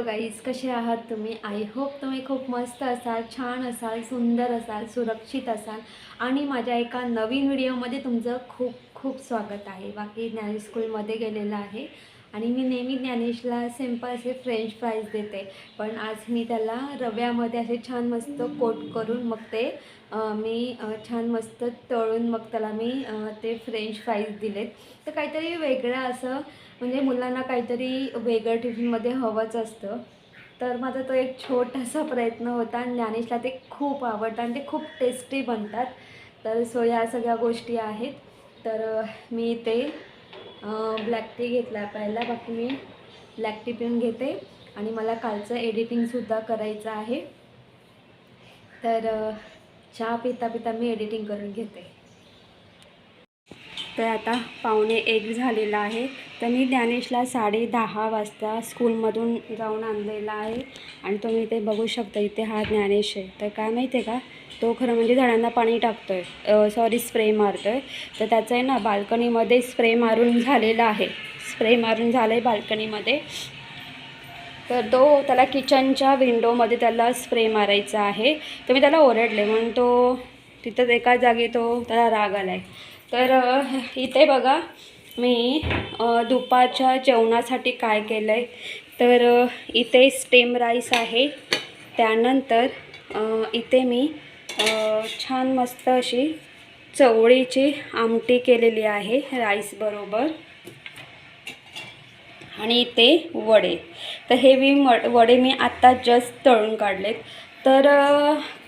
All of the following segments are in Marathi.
हॅलो गाईज कसे आहात तुम्ही? आय होप तुम्ही खूप मस्त असाल छान असाल सुंदर असाल सुरक्षित असाल. आणि माझ्या एका नवीन व्हिडिओमध्ये तुमचं खूप खूप स्वागत आहे. बाकी ज्ञानेश स्कूलमध्ये गेलेलं आहे. आणि मी नेहमी ज्ञानेशला सिंपल असे फ्रेंच फ्राईज देते. पण आज मी त्याला रव्यामध्ये असे छान मस्त कोट करून मग ते मी छान मस्त तळून मग त्याला मी ते फ्रेंच फ्राईज दिलेत. तर काहीतरी वेगळं असं म्हणजे मुलांना काहीतरी वेगळं टिफिनमध्ये हवंच असतं. तर माझा तो एक छोटासा प्रयत्न होता आणि ज्ञानेशला ते खूप आवडतं आणि ते खूप टेस्टी बनतात. तर सो या सगळ्या गोष्टी आहेत. तर मी ते ब्लॅक टी घेतला पहिला बाकी मी ब्लॅक टी पिऊन घेते. आणि मला कालचं एडिटिंगसुद्धा करायचं आहे. तर चहा पिता पिता मी एडिटिंग करून घेते. तर आता पाहुणे एक झालेला आहे. तर मी ज्ञानेशला साडे दहा वाजता स्कूलमधून जाऊन आणलेला आहे. आणि तुम्ही इथे बघू शकता इथे हा ज्ञानेश आहे. तर काय माहिती आहे का? तो खरं म्हणजे झाडांना पाणी टाकतो आहे सॉरी स्प्रे मारतो आहे तर त्याचं आहे ना बाल्कनीमध्ये स्प्रे मारून झालेला आहे. स्प्रे मारून झालं आहे बाल्कनीमध्ये. तर तो त्याला किचनच्या विंडोमध्ये त्याला स्प्रे मारायचा आहे. तर मी त्याला ओरडले म्हणून तो तिथंच एका जागी तो त्याला राग आला आहे तर इथे बघा मी दुपारच्या जेवणासाठी काय केलं आहे तर इथे स्टेम राईस आहे. त्यानंतर इथे मी छान मस्त अशी चवळीची आमटी केलेली आहे राईसबरोबर आणि इथे वडे. तर हे मी म वडे मी आत्ता जस्ट तळून काढलेत. तर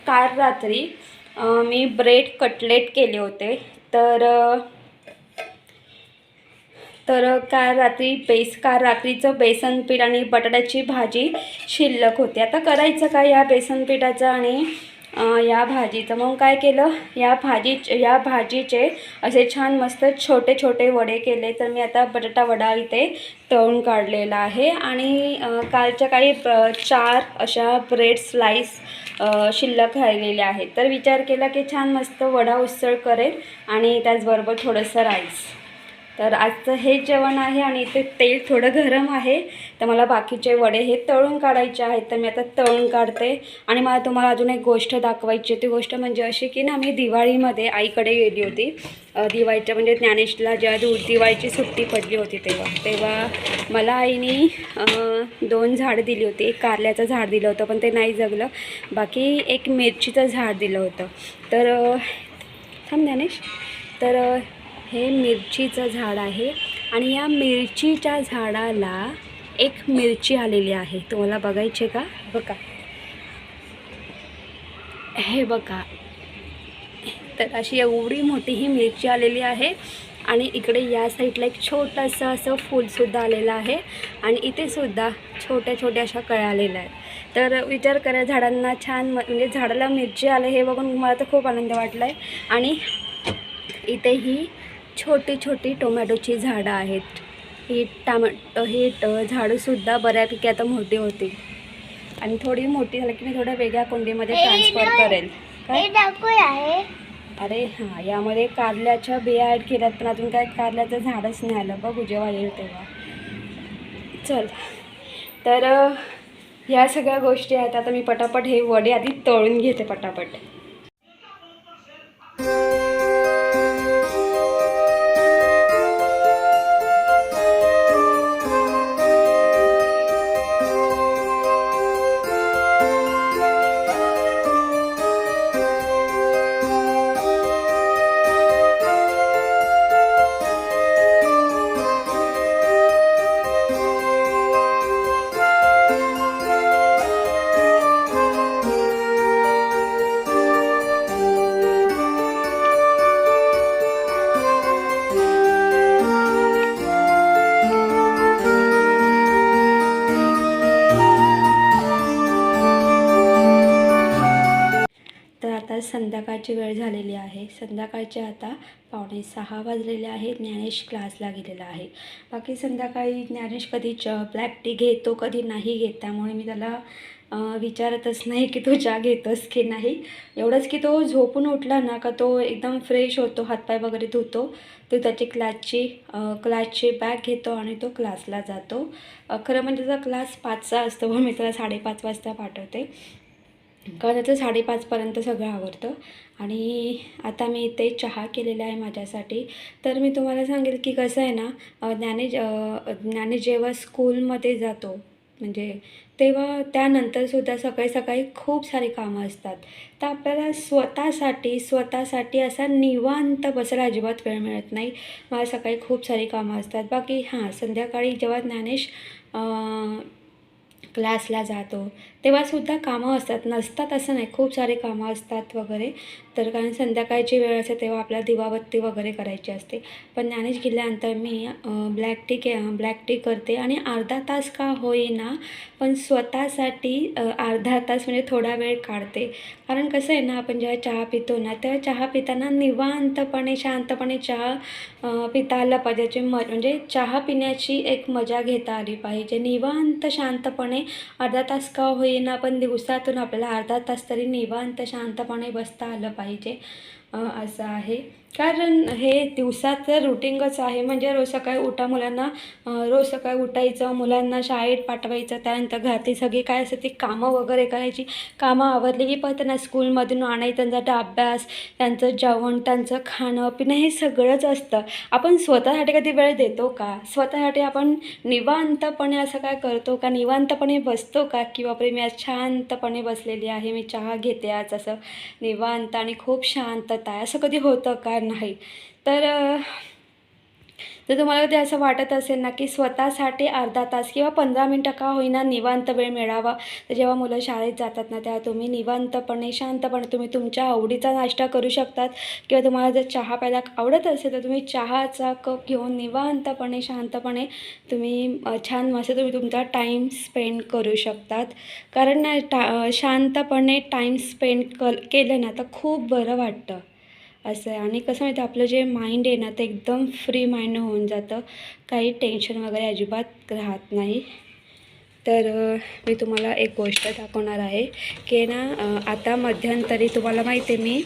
काल रात्री मी ब्रेड कटलेट केले होते. तर तर काल रात्री बेस काल रात्रीचं बेसन पीठ आणि बटाट्याची भाजी शिल्लक होती. आता करायचं काय या बेसन पिठाचं आणि या भाजीचं? मग काय केलं? या भाजी या भाजीचे असे छान मस्त छोटे छोटे वडे केले. तर मी आता बटाटा वडा इथे तळून काढलेला आहे. आणि कालच्या काही चार अशा ब्रेड स्लाईस शिल्लक राहिलेल्या आहेत. तर विचार केला की छान मस्त वडा उसळ करेल आणि त्याचबरोबर थोडंसं राईस. तर आजचं हे जेवण आहे आणि इथे तेल थोडं गरम आहे. तर मला बाकीचे वडे हे तळून काढायचे आहेत. तर मी आता तळून काढते. आणि मला तुम्हाला अजून एक गोष्ट दाखवायची. ती गोष्ट म्हणजे अशी की ना मी दिवाळीमध्ये आईकडे गेली होती. दिवाळीच्या म्हणजे ज्ञानेशला जेव्हा दिवाळीची सुट्टी पडली होती तेव्हा. तेव्हा मला आईने दोन झाडं दिली होती. एक कारल्याचं झाड दिलं होतं पण ते नाही जगलं. बाकी एक मिरचीचं झाड दिलं होतं. तर थांब ज्ञानेश. तर हे मिरचीचं झाड आहे. आणि या मिरचीच्या झाडाला एक मिरची आलेली आहे. तुम्हाला बघायचे का? बघा. हे बघा. तर अशी एवढी मोठी ही मिरची आलेली आहे. आणि इकडे या साईडला एक छोटंसं असं फूलसुद्धा आलेलं आहे. आणि इथे सुद्धा छोट्या छोट्या अशा कळ्या आलेल्या आहेत. तर विचार करा झाडांना छान म्हणजे झाडाला मिरची आले हे बघून मला तर खूप आनंद वाटला आहे आणि इथेही छोटी छोटी टोमॅटोची झाडं आहेत. ही टामॅटो ही झाडंसुद्धा बऱ्यापैकी आता मोठी होती आणि थोडी मोठी झाली की मी थोड्या वेगळ्या कुंडीमध्ये ट्रान्सफर करेल. काय? अरे हां यामध्ये कारल्याच्या बिया ॲड केल्यात पण अजून काय कारल्याचं झाडच नाही आलं. बघू जेव्हा येईल तेव्हा. चल. तर ह्या सगळ्या गोष्टी आहेत. आता मी पटापट हे वडे आधी तळून घेते पटापट. सकाळचे आता पावणे सहा वाजलेले आहे ज्ञानेश क्लासला गेलेला आहे. बाकी संध्याकाळी ज्ञानेश कधी च ब्लॅक टी घेतो कधी नाही घेत त्यामुळे मी त्याला विचारतच नाही की तो चहा घेतोस की नाही. एवढंच की तो झोपून उठला ना का तो एकदम फ्रेश होतो हातपाय वगैरे धुतो. तो त्याची क्लासची क्लासची बॅग घेतो आणि तो क्लासला जातो. खरं म्हणजे त्याचा क्लास पाचचा असतो व मी त्याला साडेपाच वाजता पाठवते. कारण त्याचं साडेपाचपर्यंत सगळं आवडतं. आणि आता मी इथे चहा केलेला आहे माझ्यासाठी. तर मी तुम्हाला सांगेल की कसं आहे ना ज्ञाने ज्ञानेश ज्ञानेश जेव्हा स्कूलमध्ये जातो म्हणजे तेव्हा त्यानंतरसुद्धा सकाळी सकाळी खूप सारी कामं असतात. तर आपल्याला स्वतःसाठी स्वतःसाठी असा निवांत बसायला अजिबात वेळ मिळत नाही. मला सकाळी खूप सारी कामं असतात. बाकी हां संध्याकाळी जेव्हा ज्ञानेश क्लासला जातो तेव्हासुद्धा कामं असतात. नसतात असं नाही. खूप सारे कामं असतात वगैरे. तर कारण संध्याकाळची वेळ असते तेव्हा आपल्याला दिवाबत्ती वगैरे करायची असते. पण ज्ञानेश गेल्यानंतर मी ब्लॅक टी के ब्लॅक टी करते. आणि अर्धा तास का होईना पण स्वतःसाठी अर्धा तास म्हणजे थोडा वेळ काढते. कारण कसं आहे ना आपण जेव्हा चहा पितो ना तेव्हा चहा पिताना निवांतपणे शांतपणे चहा पिता आला पाहिजे. म म्हणजे चहा पिण्याची एक मजा घेता आली पाहिजे. निवांत शांतपणे अर्धा तास का होईना पण दिवसातून आपल्याला अर्धा तास तरी निवांत शांतपणे बसता आलं पाहिजे असं आहे. कारण हे दिवसाचं रुटीनच आहे. म्हणजे रोज सकाळी उठा मुलांना रोज सकाळी उठायचं मुलांना शाळेत पाठवायचं त्यानंतर घरातली सगळी काय असते ती कामं वगैरे करायची. कामं आवरली की परत त्यांना स्कूलमधून आणायचं त्यांचा अभ्यास त्यांचं जेवण त्यांचं खाणं पिणं हे सगळंच असतं. आपण स्वतःसाठी कधी वेळ देतो का? स्वतःसाठी आपण निवांतपणे असं काय करतो का? निवांतपणे बसतो का? की बापरे मी आज शांतपणे बसलेली आहे मी चहा घेते आज असं. निवांत आणि खूप शांतता आहे. असं कधी होतं का? नाही तर जर तुम्हाला कधी असं वाटत असेल ना की स्वतःसाठी अर्धा तास किंवा पंधरा मिनटं का होईना निवांत वेळ मिळावा तर जेव्हा मुलं शाळेत जातात ना तेव्हा तुम्ही निवांतपणे शांतपणे तुम्ही तुमच्या आवडीचा नाश्ता करू शकतात. किंवा तुम्हाला जर चहा प्यायला आवडत असेल तर तुम्ही चहाचा कप घेऊन निवांतपणे शांतपणे तुम्ही छान मस्त तुम्ही तुमचा टाईम स्पेंड करू शकतात. कारण ना टा शांतपणे टाईम स्पेंड क केलं ना तर खूप बरं वाटतं. असं आहे. आणि कसं माहिती आपलं जे माइंड आहे ना ते एकदम फ्री माइंड होऊन जातं. काही टेन्शन वगैरे अजिबात राहत नाही. तर मी तुम्हाला एक गोष्ट दाखवणार आहे की ना आता मध्यंतरी तुम्हाला माहिती आहे मी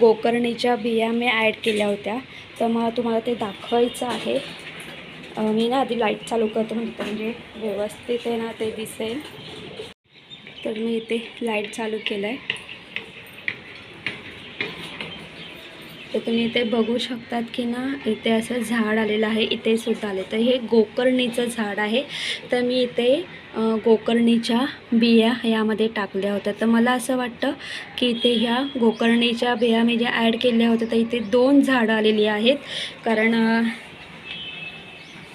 गोकर्णीच्या बिया मी ॲड केल्या होत्या. तर मला तुम्हाला ते दाखवायचं आहे. मी ना आधी लाइट चालू करतो म्हणतो म्हणजे व्यवस्थित आहे ना ते दिसेल. तर मी इथे लाइट चालू केलं आहे तर तुम्ही इथे बघू शकतात की ना इथे असं झाड आलेलं आहे इथे सुद्धा आले. तर हे गोकर्णीचं झाड आहे. तर मी इथे गोकर्णीच्या बिया यामध्ये टाकल्या होत्या. तर मला असं वाटतं की इथे ह्या गोकर्णीच्या बिया मी ज्या ॲड केल्या होत्या तर इथे दोन झाडं आलेली आहेत. कारण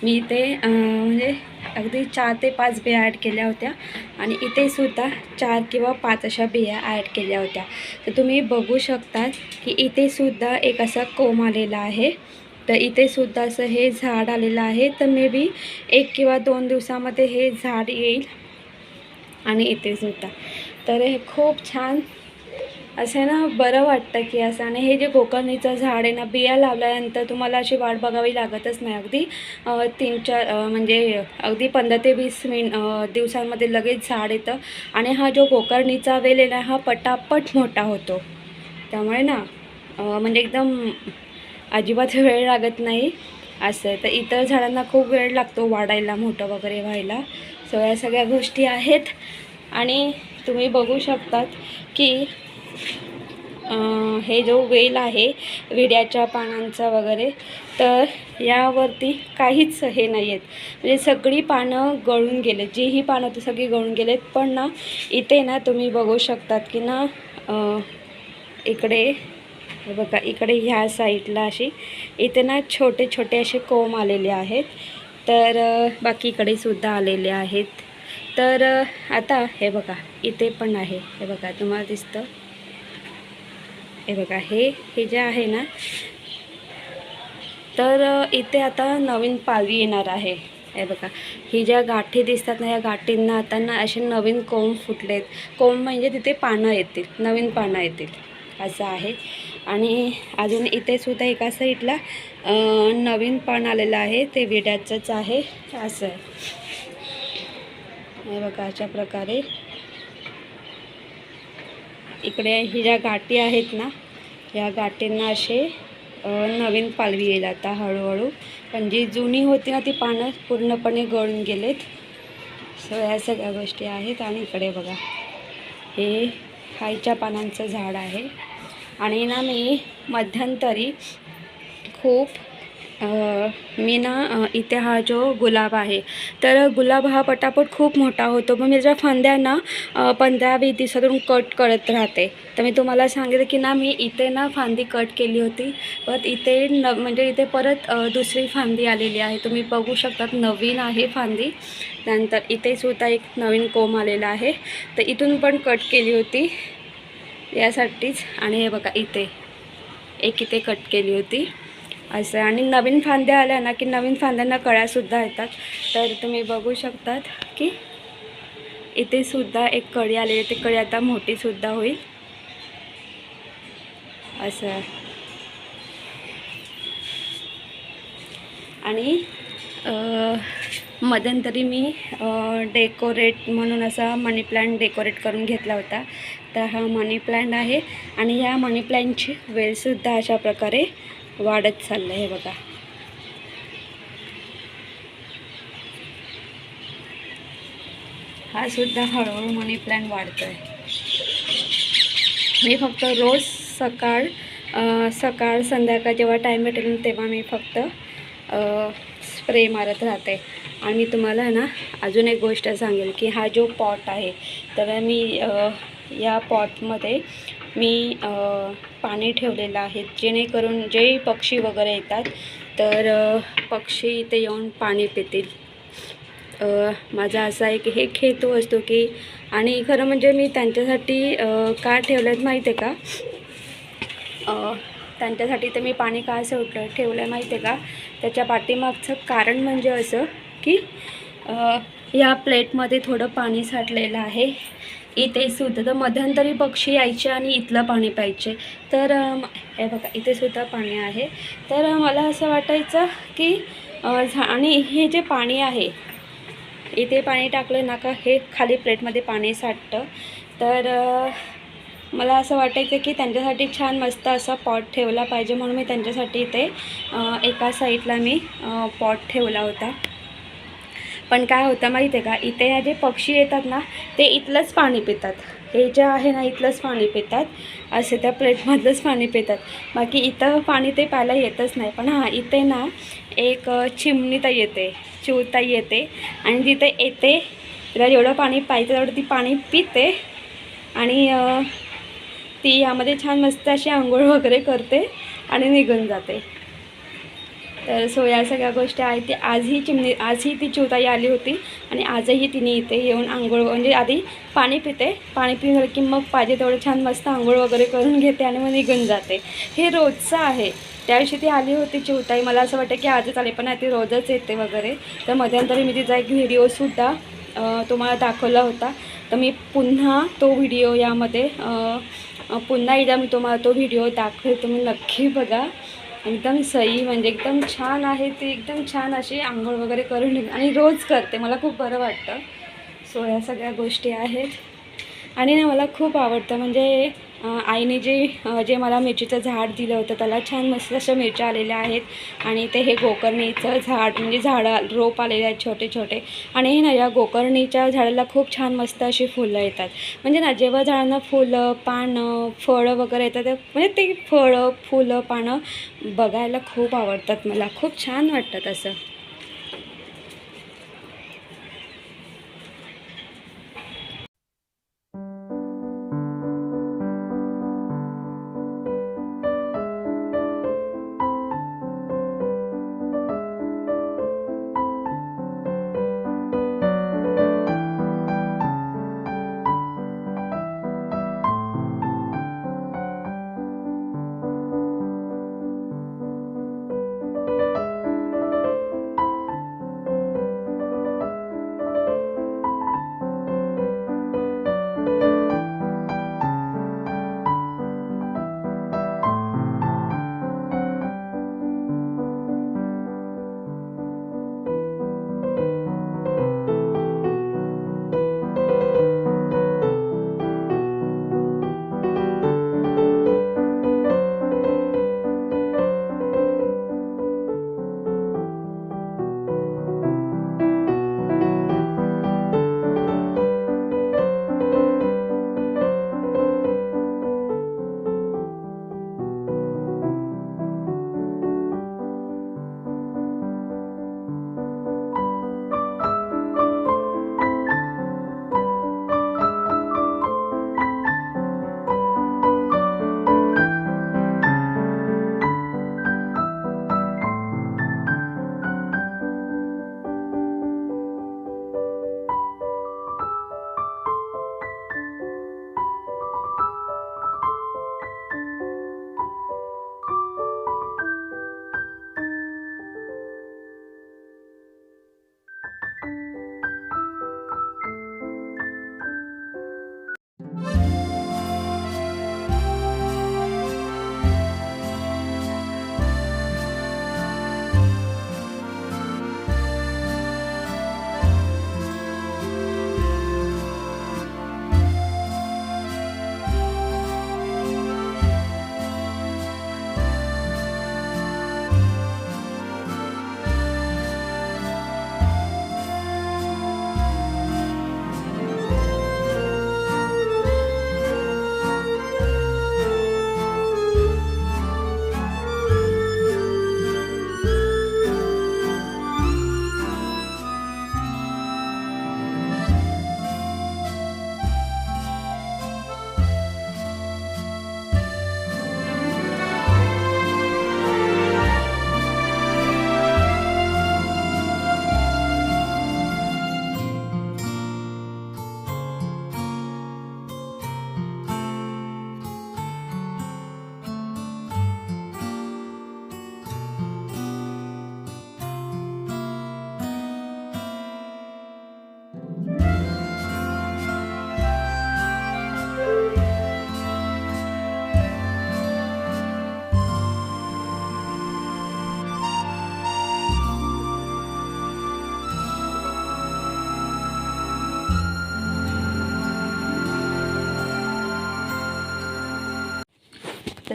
मी इथे म्हणजे अगदी चार ते पाच बिया ॲड केल्या होत्या. आणि इथे सुद्धा चार किंवा पाच अशा बिया ॲड केल्या होत्या. तर तुम्ही बघू शकता की इथे सुद्धा एक असा कोंब आलेला आहे. तर इथे सुद्धा असं हे झाड आलेलं आहे. तर मे बी एक किंवा दोन दिवसामध्ये हे झाड येईल. आणि इथे सुद्धा. तर हे खूप छान असं ना बरं वाटतं की असं. आणि हे जे कोकणीचं झाड आहे ना बिया लावल्यानंतर तुम्हाला अशी वाट बघावी लागतच नाही अगदी. तीन चार म्हणजे अगदी पंधरा ते वीस मिन दिवसांमध्ये लगेच झाड येतं. आणि हा जो कोकर्णीचा वेल आहे ना हा पटापट मोठा होतो. त्यामुळे ना म्हणजे एकदम अजिबात वेळ लागत नाही असं आहे. तर इतर झाडांना खूप वेळ लागतो वाढायला मोठं वगैरे व्हायला. सो या सगळ्या गोष्टी आहेत. आणि तुम्ही बघू शकतात की हे जो वेल आहे विड्याच्या पानांचा वगैरे तर यावरती काहीच हे नाही आहेत म्हणजे सगळी पानं गळून गेलेत. जी ही पानं होती सगळी गळून गेलेत पण ना इथे ना तुम्ही बघू शकतात की ना इकडे हे बघा इकडे ह्या साईडला अशी इथे ना छोटे छोटे असे कोंब आलेले आहेत. तर बाकीकडे बाकी इकडे सुद्धा आलेले आहेत. तर आता हे बघा इथे पण आहे. हे बघा तुम्हाला दिसतं. हे बघा हे हे जे आहे ना तर इथे आता नवीन पालवी येणार आहे. हे बघा ही ज्या गाठी दिसतात ना या गाठींना आता ना असे नवीन कोंब फुटलेत. कोंब म्हणजे तिथे पानं येतील नवीन पानं येतील. असं आहे. आणि अजून इथे सुद्धा एका साईडला नवीन पान आलेलं आहे. ते विड्याचंच आहे. असं आहे. हे बघा अशा प्रकारे इकडे ही ज्या गाठी आहेत ना या गाठींना असे नवीन पालवी येईल आता हळूहळू. पण जी जुनी होती ना ती पानं पूर्णपणे गळून गेलेत. सो ह्या सगळ्या गोष्टी आहेत आणि इकडे बघा. हे खायच्या पानांचं झाड आहे. आणि ना मी मध्यंतरी खूप मी ना इथे हा जो गुलाब आहे. तर गुलाब हा पटापट खूप मोठा होतो. मग मी ज्या फांद्या ना पंधरा वीस दिवसातून कट करत राहते. तर मी तुम्हाला सांगितलं की ना मी इथे ना फांदी कट केली होती. परत इथे न म्हणजे इथे परत दुसरी फांदी आलेली आहे. तुम्ही बघू शकतात नवीन आहे फांदी. त्यानंतर इथे सुद्धा एक नवीन कोंब आलेला आहे. तर इथून पण कट केली होती. यासाठीच. आणि हे बघा इथे. एक इथे कट केली होती. असं आणि नवीन फांद्या आल्या ना की नवीन फांद्यांना कळ्यासुद्धा येतात. तर तुम्ही बघू शकतात की इथे सुद्धा एक कळी आलेली आहे. ती कळी आता मोठीसुद्धा होईल. असं आणि मध्यंतरी मी डेकोरेट म्हणून असा मनी प्लॅन्ट डेकोरेट करून घेतला होता. तर हा मनी प्लॅन्ट आहे. आणि ह्या मनी प्लॅन्टची वेलसुद्धा अशा प्रकारे वाढत चाललं आहे बघा. हा सुद्धा हळूहळू मनी प्लॅन वाढतो आहे मी फक्त रोज सकाळ सकाळ संध्याकाळ जेव्हा टाईम भेटेल तेव्हा मी फक्त स्प्रे मारत राहते. आणि मी तुम्हाला ना अजून एक गोष्ट सांगेल की हा जो पॉट आहे तर मी या पॉटमध्ये मी पाणी ठेवलेलं आहे. जेणेकरून जे पक्षी वगैरे येतात तर पक्षी इथे येऊन पाणी पितील. माझा असा एक हे खेतू असतो की आणि खरं म्हणजे मी त्यांच्यासाठी का ठेवलं आहेत माहीत आहे का? त्यांच्यासाठी तर मी पाणी का असं उठलं ठेवलं आहे माहीत आहे का? त्याच्या पाठीमागचं कारण म्हणजे असं की या प्लेटमध्ये थोडं पाणी साठलेलं आहे. इथे सुद्धा तर मध्यंतरी पक्षी यायचे आणि इथलं पाणी प्यायचे. तर हे बघा इथे सुद्धा पाणी आहे. तर मला असं वाटायचं की झा आणि हे जे पाणी आहे इथे पाणी टाकलं ना का हे खाली प्लेटमध्ये पाणी साठतं. तर मला असं वाटायचं की त्यांच्यासाठी छान मस्त असा पॉट ठेवला पाहिजे म्हणून मी त्यांच्यासाठी इथे एका साईडला मी पॉट ठेवला होता. पण काय होतं माहिती आहे का? इथे या जे पक्षी येतात ना ते इथलंच पाणी पितात. हे जे आहे ना इथलंच पाणी पितात. असे त्या प्लेटमधलंच पाणी पितात. बाकी इथं पाणी ते प्यायला येतच नाही. पण हां इथे ना एक चिमणीता चिमणीताई येते. चिवताई येते. आणि जिथे येते तिला जेवढं पाणी पाहिजे तेवढं ती पाणी पिते. आणि ती यामध्ये छान मस्त अशी आंघोळ वगैरे करते आणि निघून जाते. तर सो या सगळ्या गोष्टी आहेत. ती आजही चिमणी आजही ती चिवताई आली होती आणि आजही तिने इथे येऊन आंघोळ म्हणजे आधी पाणी पिते पाणी पिऊन झालं की मग पाहिजे तेवढं छान मस्त आंघोळ वगैरे करून घेते आणि मग निघून जाते. हे रोजचं आहे. त्या दिवशी ती आली होती चिवताई. मला असं वाटतं की आजच आली पण नाही ती रोजच येते वगैरे. तर मध्यंतरी मी तिचा एक व्हिडिओसुद्धा तुम्हाला दाखवला होता. तर मी पुन्हा तो व्हिडिओ यामध्ये पुन्हा एकदा मी तुम्हाला तो व्हिडिओ दाखवेल तुम्ही नक्की बघा. एकदम सई म्हणजे एकदम छान आहे ती एकदम छान अशी आंघोळ वगैरे करून आणि रोज करते. मला खूप बरं वाटतं. सो या सगळ्या गोष्टी आहेत. आणि ना मला खूप आवडतं. म्हणजे आईने जे जे मला मिरचीचं झाड दिलं होतं त्याला छान मस्त अशा मिरच्या आलेल्या आहेत. आणि ते हे गोकर्णीचं झाड म्हणजे झाडं रोप आलेले आहेत छोटे छोटे आणि हे ना या गोकर्णीच्या झाडाला खूप छान मस्त अशी फुलं येतात. म्हणजे ना जेव्हा झाडांना फुलं पानं फळं वगैरे येतात ते- म्हणजे ते फळं फुलं पानं बघायला खूप आवडतात मला. खूप छान वाटतं असं.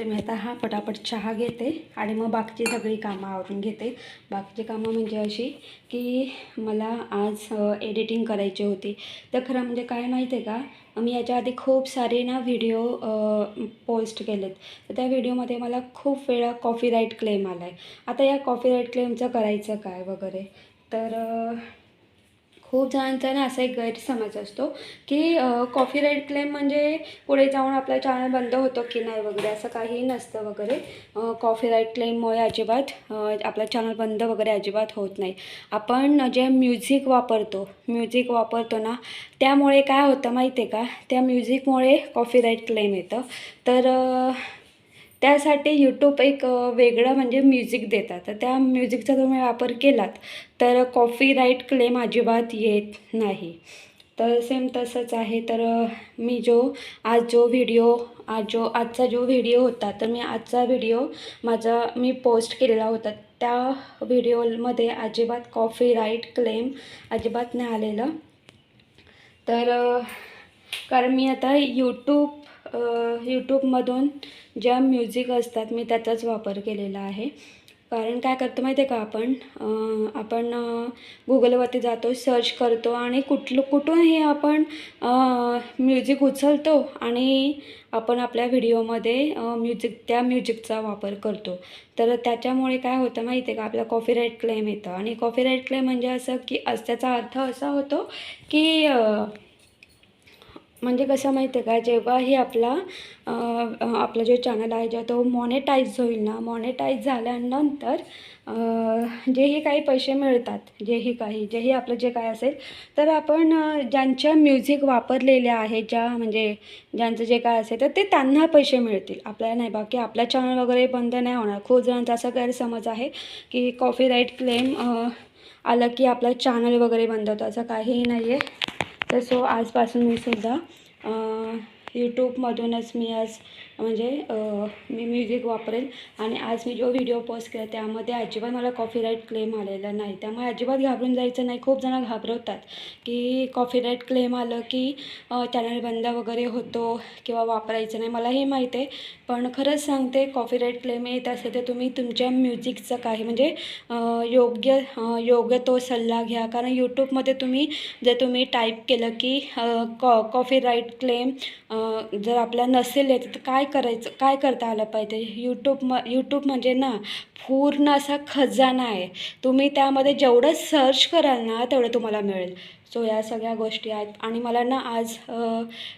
मी आता हा पटापट चहा घेते आणि मग बाकीची सगळी कामं आवरून घेते. बाकीची कामं म्हणजे अशी की मला आज एडिटिंग करायची होती. तर खरं म्हणजे काय माहिती आहे का? मी याच्या आधी खूप सारे ना व्हिडिओ पोस्ट केलेत. तर त्या व्हिडिओमध्ये मला खूप वेळा कॉपीराईट क्लेम आला आहे आता या कॉपीराईट क्लेमचं करायचं काय वगैरे? तर खूप जणांचा ना असा एक गैरसमज असतो की कॉपीराईट क्लेम म्हणजे पुढे जाऊन आपला चॅनल बंद होतो की नाही वगैरे असं काही नसतं वगैरे. कॉपीराईट क्लेममुळे अजिबात आपला चॅनल बंद वगैरे अजिबात होत नाही. आपण जे म्युझिक वापरतो म्युझिक वापरतो ना त्यामुळे काय होतं माहिती आहे का? त्या म्युझिकमुळे कॉपीराईट क्लेम येतं. तर त्यासाठी यूट्यूब एक वेगळं म्हणजे म्युझिक देतात. तर त्या म्युझिकचा तुम्ही वापर केलात तर कॉपीराईट क्लेम अजिबात येत नाही. तर सेम तसंच आहे. तर मी जो आज जो व्हिडिओ आज जो आजचा जो व्हिडिओ होता तर मी आजचा व्हिडिओ माझा मी पोस्ट केलेला होता. त्या व्हिडिओमध्ये अजिबात कॉपीराईट क्लेम अजिबात नाही आलेलं. तर कारण मी आता यूट्यूब यूट्यूबमधून ज्या म्युझिक असतात मी त्याचाच वापर केलेला आहे. कारण काय करतो माहिती आहे का आपण? आपण गुगलवरती जातो सर्च करतो आणि कुठलं कुठूनही आपण म्युझिक उचलतो आणि आपण आपल्या व्हिडिओमध्ये म्युझिक त्या म्युझिकचा वापर करतो. तर त्याच्यामुळे काय होतं माहिती आहे का? आपला कॉपीराईट क्लेम येतं. आणि कॉपीराईट क्लेम म्हणजे असं की अस त्याचा अर्थ असा होतो की म्हणजे कसं माहिती आहे का जेव्हाही आपला आपला जो चॅनल आहे जेव्हा तो मॉनेटाईज होईल ना मॉनेटाईज झाल्यानंतर जेही काही पैसे मिळतात जेही काही जेही आपलं जे काय असेल तर आपण ज्यांच्या म्युझिक वापरलेल्या आहे ज्या म्हणजे ज्यांचं जे काय असेल तर ते त्यांना पैसे मिळतील. आपल्याला नाही बाकी आपला चॅनल वगैरे बंद नाही होणार. खूप जणांचा असा गैरसमज आहे की कॉपीराईट क्लेम आलं की आपलं चॅनल वगैरे बंद होतं. असं काहीही नाही आहे तर सो आजपासून मी सुद्धा यूट्यूबमधूनच मी आज म्हणजे मी म्युझिक वापरेल. आणि आज मी जो व्हिडिओ पोस्ट केला त्यामध्ये अजिबात मला कॉपीराईट क्लेम आलेला नाही. त्यामुळे अजिबात घाबरून जायचं नाही. खूप जण घाबरवतात की कॉपीराईट क्लेम आलं की चॅनल बंद वगैरे होतो किंवा वापरायचं नाही. मला हे माहीत आहे. पण खरंच सांगते कॉपीराईट क्लेम येत असेल तर तुम्ही तुमच्या म्युझिकचं काही म्हणजे योग्य योग्य तो सल्ला घ्या. कारण यूट्यूबमध्ये तुम्ही जर तुम्ही टाईप केलं की कॉ कॉपीराईट क्लेम जर आपल्या नसेल येत तर काय करायचं काय करता आलं पाहिजे? यूट्यूब म यूट्यूब म्हणजे ना पूर्ण असा खजाना आहे. तुम्ही त्यामध्ये जेवढं सर्च कराल ना तेवढं तुम्हाला मिळेल. सो या सगळ्या गोष्टी आहेत. आणि मला ना आज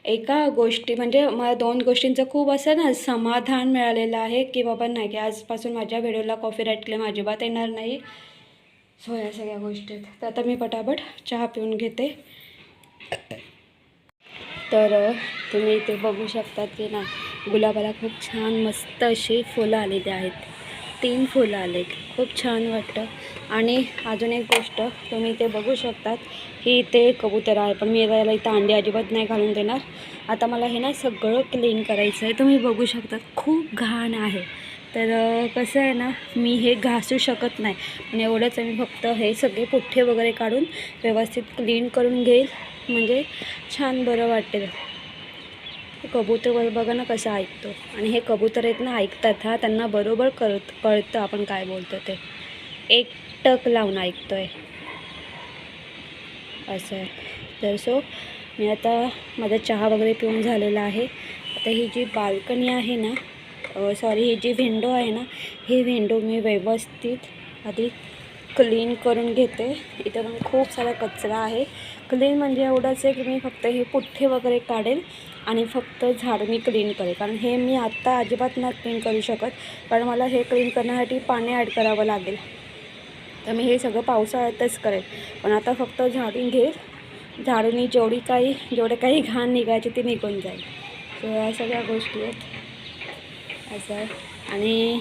एका गोष्टी म्हणजे मला दोन गोष्टींचं खूप असं ना समाधान मिळालेलं आहे की बाबा नाही की आजपासून माझ्या व्हिडिओला कॉपीराईट क्लेम अजिबात येणार नाही. सो या सगळ्या गोष्टी आहेत. तर आता मी पटापट चहा पिऊन घेते. तर तुम्ही इथे बघू शकतात की ना गुलाबाला खूप छान मस्त अशी फुलं आलेली आहेत. तीन फुलं आलेत. खूप छान वाटतं आणि अजून एक गोष्ट तुम्ही इथे बघू शकतात की इथे कबूतर आहे पण मी याला इथं अंडे अजिबात नाही घालून देणार. आता मला हे ना सगळं क्लीन करायचं आहे. तुम्ही बघू शकतात खूप घाण आहे. तर कसं आहे ना मी हे घासू शकत नाही. पण एवढंच मी फक्त हे सगळे पुठ्ठे वगैरे काढून व्यवस्थित क्लीन करून घेईल. म्हणजे छान बरं वाटेल. कबूतर वर बघा ना कसं ऐकतो. आणि हे कबूतर आहेत ना ऐकतात हा. त्यांना बरोबर कळत कळतं आपण काय बोलतो ते. एक टक लावून ऐकतो आहे असं आहे. तर सो मी आता माझा चहा वगैरे पिऊन झालेला आहे. आता ही जी बाल्कनी आहे ना सॉरी ही जी विंडो आहे ना ही विंडो मी व्यवस्थित आधी क्लीन करून घेते. इथं पण खूप सारा कचरा आहे. क्लीन म्हणजे एवढंच आहे की मी फक्त हे पुठ्ठे वगैरे काढेल आणि फक्त झाड मी क्लीन करेल. कारण हे मी आत्ता अजिबात नाही क्लीन करू शकत. कारण मला हे क्लीन करण्यासाठी पाणी ॲड करावं लागेल. तर मी हे सगळं पावसाळ्यातच करेल. पण आता फक्त झाडून घेईल. झाडूनी जेवढी काही जेवढे काही घाण निघायचे ते निघून जाईल. सो या सगळ्या गोष्टी आहेत. असं आणि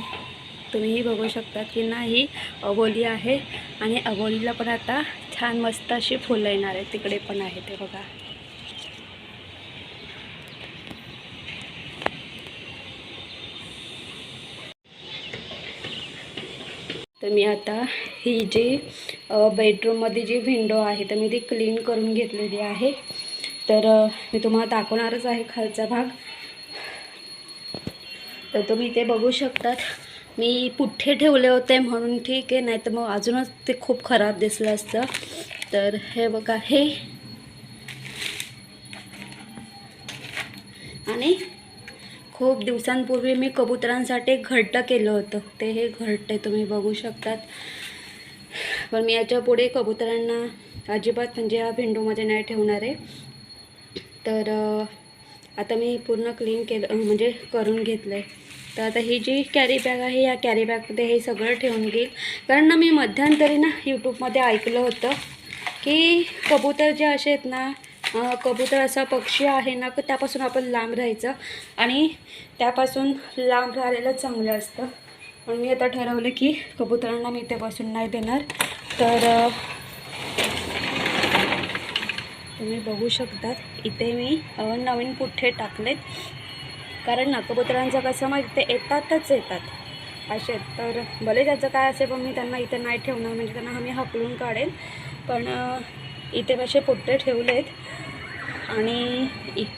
तुम्हीही बघू शकता की नाही अबोली आहे. आणि अबोलीला पण आता छान मस्त अशी फुलं येणार आहेत. तिकडे पण आहे ते बघा. तर मी आता ही जी बेडरूममध्ये जी विंडो आहे तर मी ती क्लीन करून घेतलेली आहे. तर मी तुम्हाला दाखवणारच आहे खालचा भाग. तर तुम्ही ते बघू शकतात मी पुठ्ठे ठेवले होते म्हणून ठीक आहे नाही तर मग अजूनच ते खूप खराब दिसलं असतं. तर हे बघा हे. आणि खूप दिवसांपूर्वी मी कबुतरांसाठी घरटं केलं होतं. ते हे घरटे तुम्ही बघू शकतात. पण मी याच्यापुढे कबुतरांना अजिबात म्हणजे या भेंडूमध्ये नाही ठेवणार आहे. तर आता मी पूर्ण क्लीन केलं म्हणजे करून घेतलं आहे तर आता ही जी कॅरी बॅग आहे या कॅरी बॅगमध्ये हे सगळं ठेवून घेईल. कारण ना मी मध्यंतरी ना यूट्यूबमध्ये ऐकलं होतं की कबूतर जे असे आहेत ना कबूतर असा पक्षी आहे ना की त्यापासून आपण लांब राहायचं. आणि त्यापासून लांब राहिलेलं चांगलं असतं. म्हणून मी आता ठरवलं की कबुतरांना मी इथे बसून नाही देणार. तर तुम्ही बघू शकतात इथे मी नवीन पुठ्ठे टाकलेत. कारण ना कबुतरांचं कसं मग ते येतातच येतात. असे तर भले त्याचं काय असेल पण मी त्यांना इथे नाही ठेवणार. म्हणजे त्यांना आम्ही हकलून काढेन पण इथे इथे असे ठेवले आहेत आणि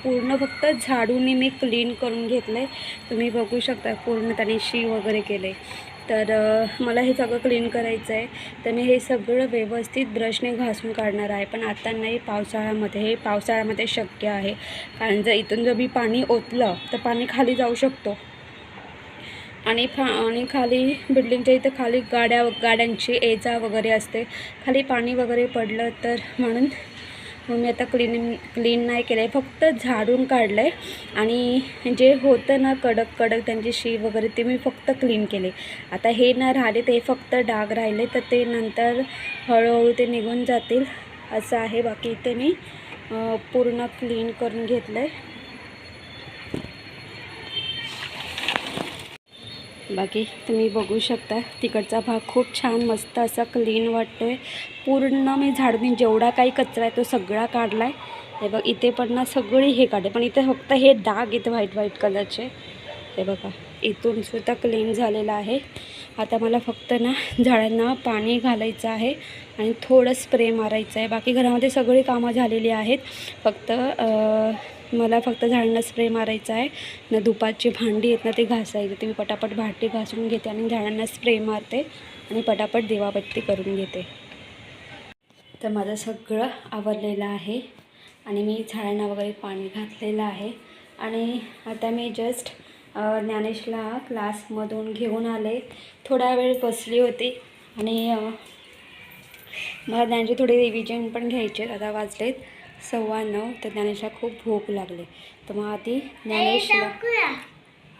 पूर्ण फक्त झाडूने मी क्लीन करून घेतलं तुम्ही बघू शकता पूर्ण त्याने शी वगैरे केले तर मला हे सगळं क्लीन करायचं आहे तर मी हे सगळं व्यवस्थित ब्रशने घासून काढणार आहे. पण आता नाही पावसाळ्यामध्ये. हे पावसाळ्यामध्ये शक्य आहे. कारण जर इथून जर मी पाणी ओतलं तर पाणी खाली जाऊ शकतो. आणि फा आणि खाली बिल्डिंगच्या इथं खाली गाड्या गाड्यांची एजा वगैरे असते. खाली पाणी वगैरे पडलं तर म्हणून मग मी आता क्लीन क्लीन नाही केलं आहे फक्त झाडून काढलं आहे आणि जे होतं ना कडक कडक त्यांची शी वगैरे ते मी फक्त क्लीन केले. आता हे न राहिले ते फक्त डाग राहिले तर ते नंतर हळूहळू ते निघून जातील. असं आहे. बाकी इथे मी पूर्ण क्लीन करून घेतलं आहे बाकी तुम्ही बघू शकता तिकडचा भाग खूप छान मस्त असा क्लीन वाटतो आहे पूर्ण मी झाडून जेवढा काही कचरा आहे तो सगळा काढला आहे हे बघ इथे पण ना सगळी हे काढे पण इथे फक्त हे डाग इथे व्हाईट व्हाईट कलरचे हे बघा इथून सुद्धा क्लीन झालेलं आहे. आता मला फक्त ना झाडांना पाणी घालायचं आहे आणि थोडं स्प्रे मारायचं आहे. बाकी घरामध्ये सगळी कामं झालेली आहेत. फक्त मला फक्त झाडांना स्प्रे मारायचा आहे. ना दुपारची भांडी आहेत ना ते घासायची. ते मी पटापट भांडी घासून घेते आणि झाडांना स्प्रे मारते आणि पटापट दिवाबत्ती करून घेते. तर माझं सगळं आवरलेलं आहे आणि मी झाडांना वगैरे पाणी घातलेलं आहे. आणि आता मी जस्ट ज्ञानेशला क्लासमधून घेऊन आले. थोडा वेळ बसली होती आणि मला त्यांचे थोडे रिव्हिजन पण घ्यायचे आता वाजलेत. सव्वा नऊ तर ज्ञानेशला खूप भूक लागली. तर मग आधी ज्ञानेशला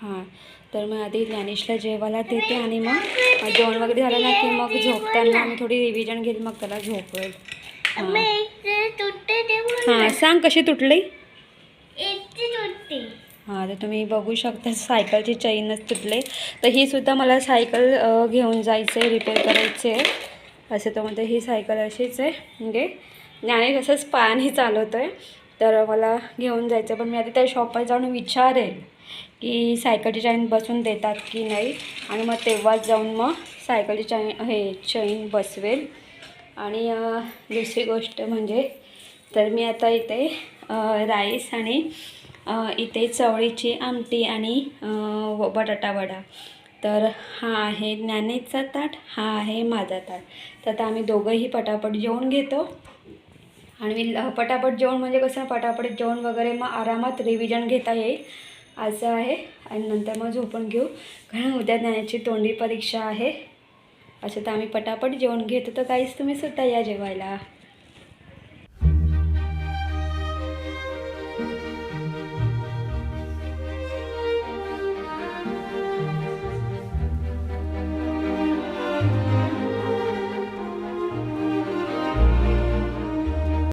हां तर मग आधी ज्ञानेशला जेवायला देते आणि मग जेवण वगैरे झालं ना की मग झोपताना मी थोडी रिव्हिजन घेईल मग त्याला झोपवेल. हां. हां सांग कशी तुटली? हां तर तुम्ही बघू शकता सायकलची चैनच तुटले. तर ही सुद्धा मला सायकल घेऊन जायचं आहे रिपेअर करायचे आहे असं तर म्हणजे ही सायकल अशीच आहे म्हणजे ज्ञाने असंच पायाने चालवतो आहे तर मला घेऊन जायचं पण मी आधी त्या शॉपवर जाऊन विचारेल की सायकलची चैन बसून देतात की नाही. आणि मग तेव्हाच जाऊन मग सायकलची चैन हे चैन बसवेल. आणि दुसरी गोष्ट म्हणजे तर मी आता इथे राईस आणि इथे चवळीची आमटी आणि व- बटाटा वडा. तर हा आहे ज्ञानेचा ताट हा आहे माझा ताट. तर आता आम्ही दोघंही पटापट जेवून घेतो. आणि मी ल- पटापट जेवण म्हणजे कसं पटापट जेवण वगैरे मग आरामात रिव्हिजन घेता येईल असं आहे. आणि नंतर मग झोपून घेऊ. कारण उद्या ज्ञानाची तोंडी परीक्षा आहे. असं तर आम्ही पटापट जेवण घेतो. तर काहीच तुम्ही सुद्धा या जेवायला.